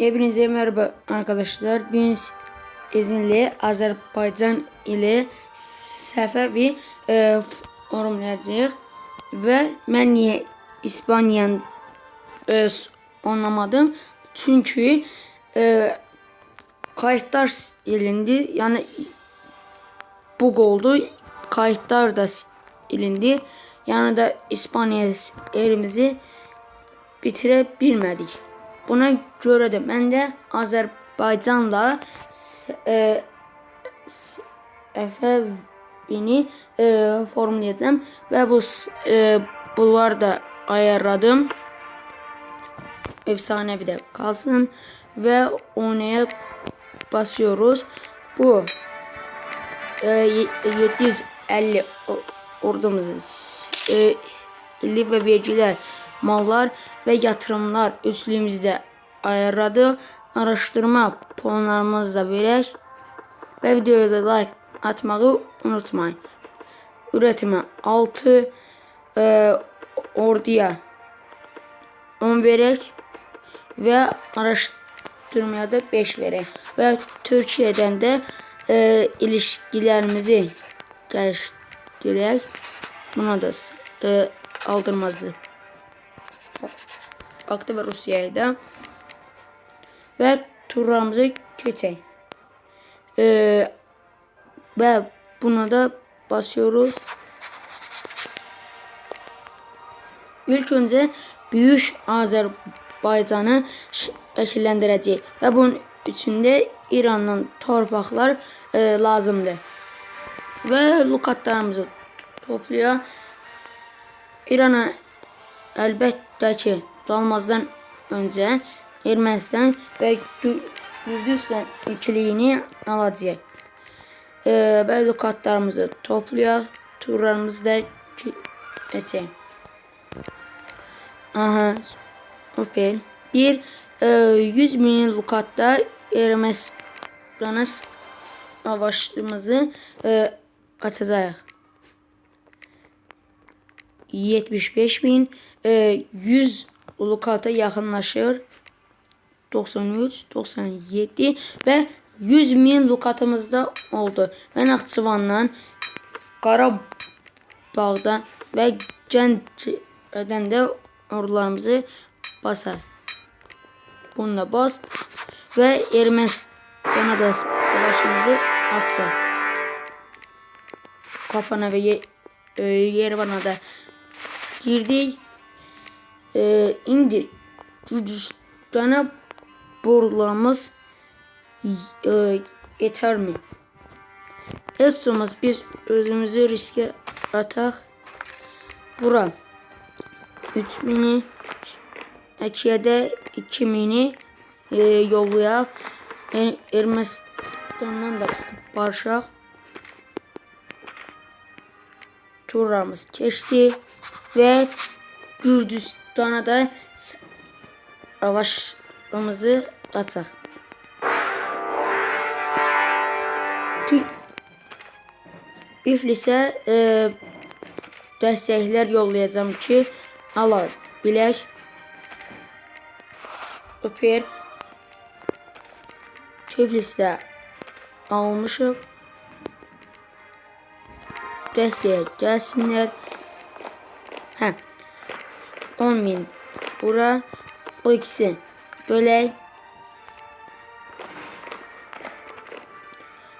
Hepinize merhaba arkadaşlar. Bugün izinli Azerbaycan ile Səfəvi e, yorumlayacağıq və mən niyə İspaniyanı e, anlamadım? Çünkü e, kayıtlar silindi. Yani bug oldu. Kayıtlar da silindi. Yani da İspanya elimizi bitirebilmedik. Buna görə də mən də Azərbaycanla e, Səfəvini e, formlayacağım və bu e, bunlar da ayarladım. Efsanevi de kalsın ve oynaya basıyoruz. Bu e, y- 750 o- ordumuzu e, milli ve mallar ve yatırımlar üslüğümüzde ayarladı. Araştırma puanlarımızı da verək ve videoya da like atmayı unutmayın. Üretime 6 e, orduya 10 verək ve araştırmaya da 5 verək ve Türkiye'den de e, ilişkilerimizi geliştirək. Buna da e, aldırmazdı. Baktı ve Rusya'ya da ve turlarımızı keçək. E, ve buna da basıyoruz. İlk önce Büyük Azerbaycan'ı şəkilləndirəcəyik və bunun içində İrandan torpaqlar e, lazımdır. Və lukatlarımızı toplayaq. İrana əlbəttə ki, dalmazdan öncə Ermənistan və Gü- Gürcüstan ikiliyini alacağıq. E, və lukatlarımızı toplayaq. Turlarımızı da keçək. Aha. Süper. Bir e, 100 milyon lukatta Ermenistan'a savaşımızı e, açacağız. 75 bin e, 100 lukata yakınlaşır. 93, 97 ve 100 min lukatımız da oldu. Ve Naxçıvandan, Qarabağdan ve Gəncədən de ordularımızı basar. Bununla bas ve Ermenistan'a da savaşımızı açtı. Kafana ve ye, e, Yerevan'a da girdik. E, indi Gürcistan'a borularımız e, yeter mi? Etsomuz biz özümüzü riske atak. Bura 3 mini ikiye de 2 mini e, yollayaq. Er Ermənistandan da barışaq. Turlarımız keçdi və Gürcüstana da savaşımızı açaq. Tü- Tiflisə e, dəstəklər yollayacağım ki, ala bilək. Öpür. Tiflisdə almışıq. Dəstəyə gəlsinlər. Hə. 10 min bura. O ikisi bölək.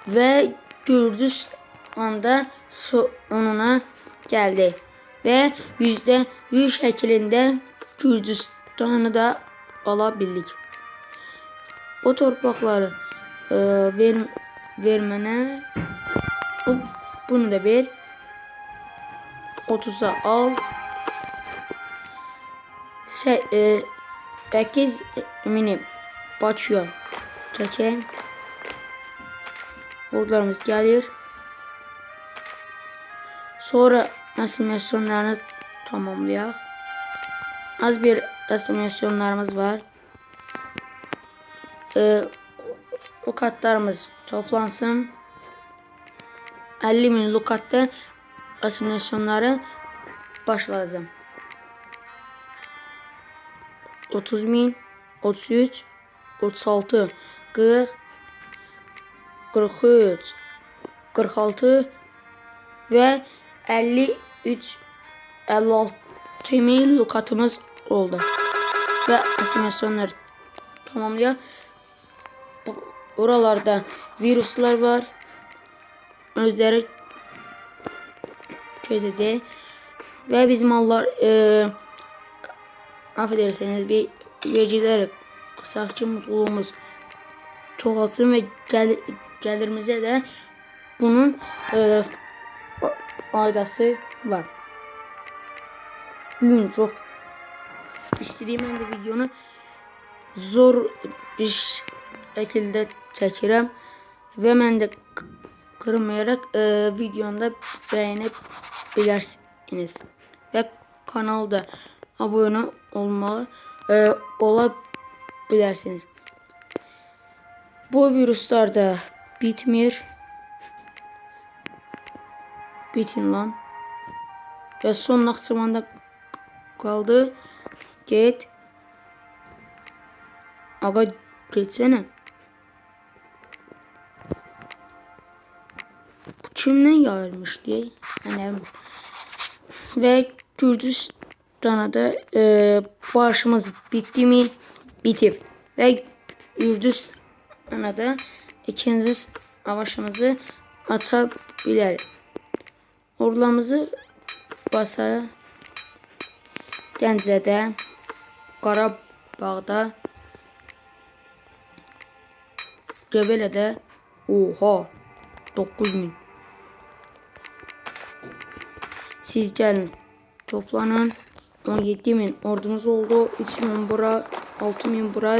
ve Gürcistan'da sonuna geldi. Ve yüzde yüz şeklinde Gürcistan'ı da alabildik. Bu torpaqları e, ver, vermene bu, bunu da ver. 30'a al. Se, e, 8 mini Bakıya çəkək. Ordularımız gelir. Sonra asimilasyonlarını tamamlayaq. Az bir asimilasyonlarımız var. Ee, lukatlarımız toplansın. 50 bin lukatta asimilasyonları başlayacağım. 30 bin, 33, 36 40 43 46 ve 53 56 mil lukatımız oldu. Ve animasyonları tamamlıyor. Oralarda virüsler var. Özleri çözeceği ve bizim Allah e, affedersiniz bir vericiler sakçı mutluluğumuz çoğalsın ve gel, gelirimize de bunun e, var. Bugün çok istediğim ben de videonu zor bir şekilde çekirəm ve mən də kırmayarak e, videomda beğenebilirsiniz ve kanalda abone olmalı e, olabilirsiniz. Bu virüsler de bitmir. Bitin lan. Ve son nakçımanda kaldı. Get. Aga geçsene. Kimden yayılmış diye. Yani ve Gürcistan'a da e, bağışımız bitti mi? Bitip. Ve Gürcistan'a da ikinci savaşımızı açabiliriz. Ordularımızı basaya Gəncədə, Qarabağda, Göbələdə oha 9000 Siz gəlin toplanın 17000 ordumuz oldu. 3000 bura 6000 bura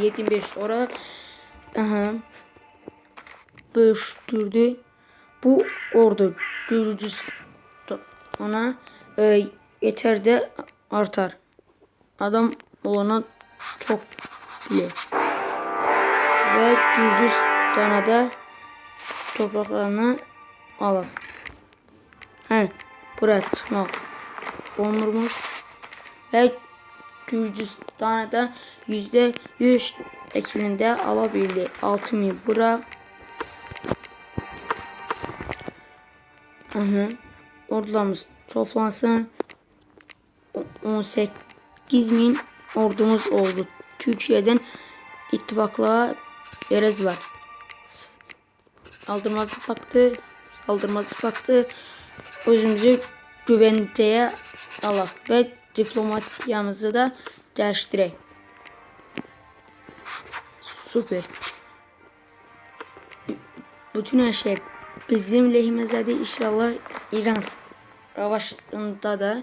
75 ora. Aha. bölüştürdü bu ordu Gürcistan'a e, yeter de artar. Adam olana çok bile. Ve Gürcistan'a da topraklarını alır. He, buraya çıkmak olurmuş. Ve Gürcistan'a da yüzde yüz ekilinde alabildi. 6000 bura. Hı hı. Ordularımız toplansın. 18 bin ordumuz oldu. Türkiye'den ittifaklığa yerez var. Saldırmazı baktı. Saldırmazı baktı. Özümüzü güvenceye alaq ve diplomatiyamızı da dəyişdirək. Süper. Bütün her şey bizim lehimizdedir. İnşallah İran savaşında da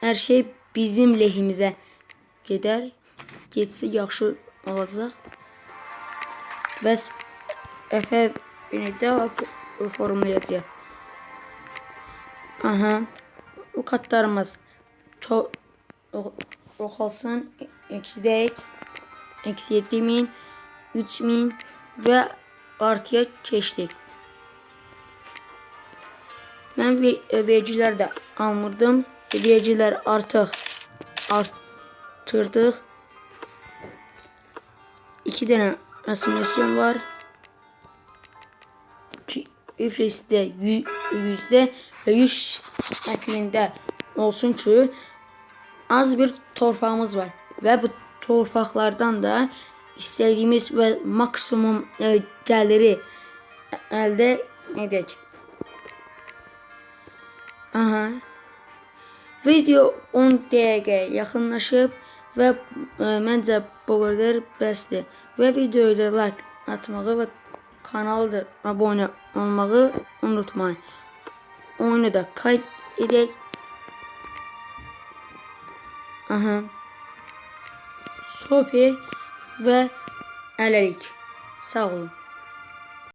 her şey bizim lehimize gedər. Getsə yaxşı olacaq. Və Efe ünitə formlayacaq. Aha. Katlarımız çok olsun. Eksi değil. Eksi 7000, 3000 ve artıya keçdik. Ben ve vericiler de almırdım. Vericiler artık arttırdık. İki tane asimasyon var. üflesi yüzde yüz şeklinde olsun ki az bir torpağımız var ve bu torpaqlardan da istədiyimiz və maksimum e, gəliri əldə edək. Aha. Video 10 dəqiqə yaxınlaşıb və e, məncə bu qədər bəsdir. Və videoya like atmağı və kanalda abone olmayı unutmayın. Oyunu da kayıt edək. Aha. Super ve ələlik. Sağ olun.